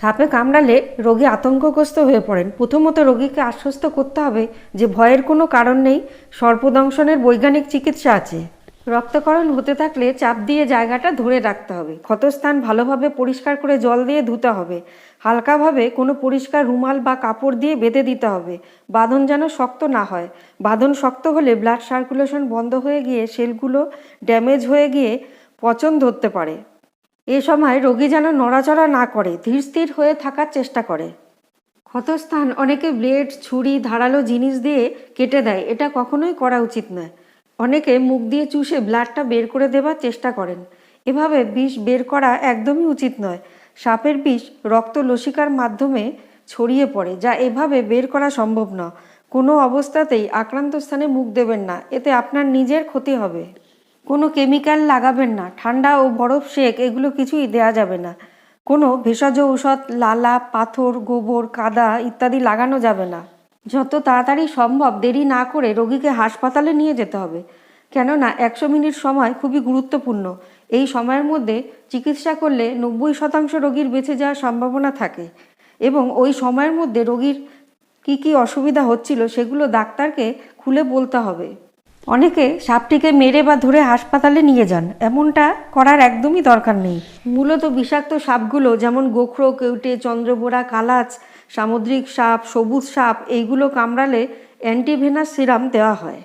সাপে কামড়ালে রোগী আতঙ্কগ্রস্ত হয়ে পড়েন। প্রথমত রোগীকে আশ্বস্ত করতে হবে যে ভয়ের কোনো কারণ নেই, সর্পদংশনের বৈজ্ঞানিক চিকিৎসা আছে। রক্তকরণ হতে থাকলে চাপ দিয়ে জায়গাটা ধরে রাখতে হবে। ক্ষতস্থান ভালোভাবে পরিষ্কার করে জল দিয়ে ধুতে হবে। হালকাভাবে কোনো পরিষ্কার রুমাল বা কাপড় দিয়ে বেঁধে দিতে হবে। বাঁধন যেন শক্ত না হয়। বাঁধন শক্ত হলে ব্লাড সার্কুলেশন বন্ধ হয়ে গিয়ে সেলগুলো ড্যামেজ হয়ে গিয়ে পচন ধরতে পারে। এ সময় রোগী যেন নড়াচড়া না করে, ধীর স্থির হয়ে থাকার চেষ্টা করে। ক্ষতস্থান, অনেকে ব্লেড, ছুরি, ধারালো জিনিস দিয়ে কেটে দেয়, এটা কখনোই করা উচিত নয়। অনেকে মুখ দিয়ে চুষে ব্লাডটা বের করে দেবার চেষ্টা করেন। এভাবে বিষ বের করা একদমই উচিত নয়। সাপের বিষ রক্ত লসিকার মাধ্যমে ছড়িয়ে পড়ে, যা এভাবে বের করা সম্ভব না কোনো অবস্থাতেই আক্রান্ত স্থানে মুখ দেবেন না, এতে আপনার নিজের ক্ষতি হবে। কোনো কেমিক্যাল লাগাবেন না, ঠান্ডা ও বরফ শেক, এগুলো কিছুই দেয়া যাবে না। কোনো ভেষজ ঔষধ, লালা, পাথর, গোবর, কাদা ইত্যাদি লাগানো যাবে না। যত তাড়াতাড়ি সম্ভব দেরি না করে রোগীকে হাসপাতালে নিয়ে যেতে হবে। কেননা একশো মিনিট সময় খুবই গুরুত্বপূর্ণ। এই সময়ের মধ্যে চিকিৎসা করলে নব্বই শতাংশ রোগীর বেঁচে যাওয়ার সম্ভাবনা থাকে এবং ওই সময়ের মধ্যে রোগীর কি কি অসুবিধা হচ্ছিল সেগুলো ডাক্তারকে খুলে বলতে হবে। অনেকে সাপটিকে মেরে বা ধরে হাসপাতালে নিয়ে যান। এমনটা করার একদমই দরকার নেই। মূলত বিষাক্ত সাপগুলো যেমন গোখরো, কেউটে চন্দ্রবোড়া কালাচ, সামুদ্রিক সাপ, সবুজ সাপ, এইগুলো কামড়ালে অ্যান্টিভেনাস সিরাম দেওয়া হয়।